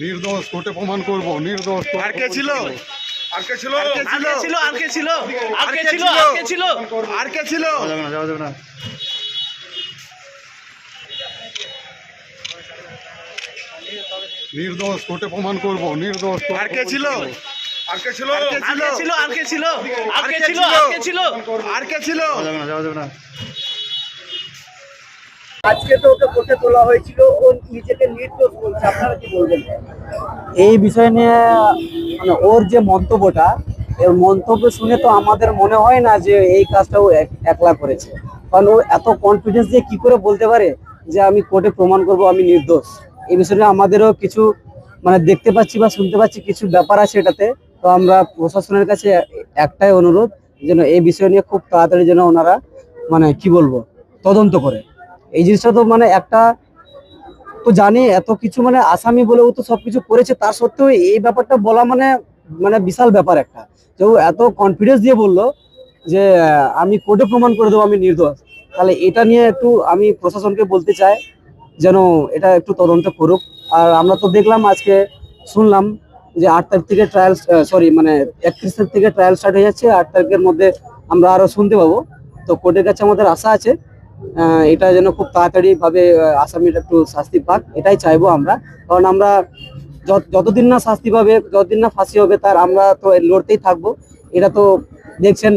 নির্দোষ কোর্টে প্রমাণ করব নির্দোষ আর কে ছিল আর কে ছিল আর কে ছিল আর কে ছিল আর কে ছিল আর কে ছিল আর কে ছিল যাবে না যাওয়া যাবে না নির্দোষ কোর্টে প্রমাণ করব নির্দোষ আর কে ছিল আর কে ছিল আর কে ছিল আর কে ছিল আর কে ছিল আর কে ছিল আর কে ছিল যাবে না যাবে না আজকে তো ওকে কোর্টে তোলা হয়েছিল, ও নিজেকে নির্দোষ বলছে। আপনারা কি বলবেন? এই বিষয় নিয়ে মানে ওর যে মন্তব্যটা, এর মন্তব্য শুনে তো আমাদের মনে হয় না যে এই কাজটা ও এক- একলা করেছে। কারণ ও এত কনফিডেন্স দিয়ে কি করে বলতে পারে যে আমি কোর্টে প্রমাণ করব, আমি নির্দোষ? এই বিষয়ে আমাদেরও কিছু মানে দেখতে পাচ্ছি বা শুনতে পাচ্ছি কিছু ব্যাপার আছে এটাতে। তো আমরা প্রশাসনের কাছে একটাই অনুরোধ, যেন এই বিষয় নিয়ে খুব তাড়াতাড়ি যেন ওনারা মানে কি বলব, তদন্ত করে। এই জিনিসটা তো মানে একটা তো জানি, এত কিছু মানে আসামি বলে ও তো সবকিছু করেছে, তার সত্ত্বেও এই ব্যাপারটা বলা মানে মানে বিশাল ব্যাপার একটা। যে এত কনফিডেন্স দিয়ে বলল যে, আমি কোর্টে প্রমাণ করে দেবো আমি নির্দোষ। তাহলে এটা নিয়ে একটু আমি প্রশাসনকে বলতে চাই, যেন এটা একটু তদন্ত করুক। আর আমরা তো দেখলাম আজকে, শুনলাম যে আট তারিখ থেকে ট্রায়াল সরি মানে একত্রিশ তারিখ থেকে ট্রায়াল স্টার্ট হয়ে যাচ্ছে। আট তারিখের মধ্যে আমরা আরও শুনতে পাবো। তো কোর্টের কাছে আমাদের আশা আছে। এটা যেন খুব তাড়াতাড়ি ভাবে আহ, আসামিটা একটু শাস্তি পাক এটাই চাইব আমরা। কারণ আমরা যত- যতদিন না শাস্তি পাবে যতদিন না ফাঁসি হবে তার আমরা তো লড়তেই থাকব। এটা তো দেখছেন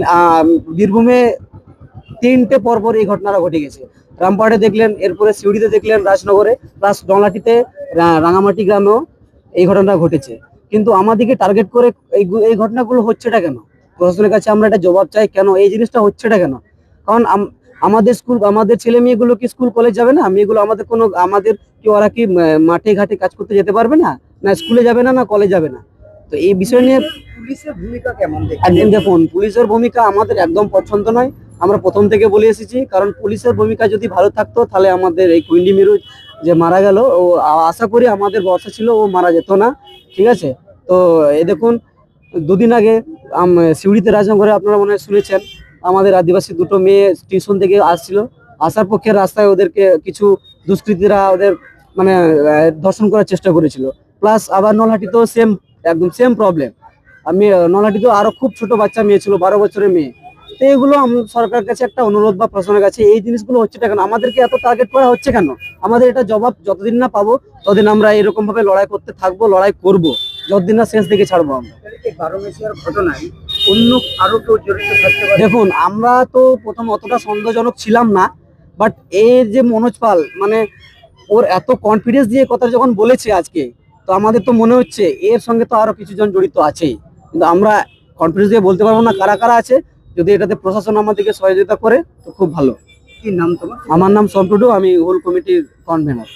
বীরভূমে তিনটে পরপর এই ঘটনাটা ঘটে গেছে। রামপাহাড়ে দেখলেন এরপরে সিউড়িতে দেখলেন রাজনগরে প্লাস ডলাটিতে রাঙামাটি গ্রামেও এই ঘটনা ঘটেছে। কিন্তু আমাদেরকে টার্গেট করে এই এই ঘটনাগুলো হচ্ছেটা কেন? প্রশাসনের কাছে আমরা এটা জবাব চাই কেন? এই জিনিসটা হচ্ছেটা কেন? কারণ আমাদের স্কুল আমাদের ছেলে মেয়েগুলো কি স্কুল কলেজ যাবে না? মেয়েগুলো আমাদের কোনো আমাদের কি ওরা কি মাঠে ঘাটে কাজ করতে যেতে পারবে না? না স্কুলে যাবে না না কলেজ যাবে না? তো এই বিষয় নিয়ে পুলিশের ভূমিকা কেমন একদিন দেখুন পুলিশের ভূমিকা আমাদের একদম পছন্দ নয়। আমরা প্রথম থেকে বলে এসেছি কারণ পুলিশের ভূমিকা যদি ভালো থাকতো তাহলে আমাদের এই কুইন্ডি মিরু যে মারা গেল ও আশা করি আমাদের বর্ষা ছিল ও মারা যেত না। ঠিক আছে? তো এ দেখুন দুদিন আগে সিউড়িতে রাজনগরে আপনারা মনে হয় শুনেছেন আমাদের আদিবাসী দুটো মেয়ে টিউশন থেকে আসছিল। আসার পক্ষে রাস্তায় ওদেরকে কিছু দুষ্কৃতীরা ওদের মানে ধর্ষণ করার চেষ্টা করেছিল। প্লাস আবার নলহাটিতেও সেম একদম সেম প্রবলেম আমি নলহাটিতেও আরও খুব ছোট বাচ্চা মেয়ে ছিল, বারো বছরের মেয়ে। তো এগুলো সরকারের কাছে একটা অনুরোধ বা প্রশাসনের কাছে এই জিনিসগুলো হচ্ছে কেন? আমাদেরকে এত টার্গেট করা হচ্ছে কেন? আমাদের এটা জবাব যতদিন না পাবো, ততদিন আমরা এরকম ভাবে লড়াই করতে থাকব, লড়াই করব। যতদিন না শেষ দিকে ছাড়বো আমরা। বারো ঘটনায় অন্য আরও কেউ জড়িত থাকতে পারে? দেখুন আমরা তো প্রথম অতটা সন্দেহজনক ছিলাম না বাট এর যে মনোজ পাল মানে ওর এত কনফিডেন্স দিয়ে কথা যখন বলেছে আজকে তো আমাদের তো মনে হচ্ছে এর সঙ্গে তো আরও কিছু জন জড়িত আছেই। কিন্তু আমরা কনফিডেন্স দিয়ে বলতে পারব না কারা কারা আছে যদি এটাতে প্রশাসন আমাদেরকে সহযোগিতা করে তো খুব ভালো। কি নাম তোমার? আমার নাম সন্টুডু আমি হোল কমিটির কনভেনার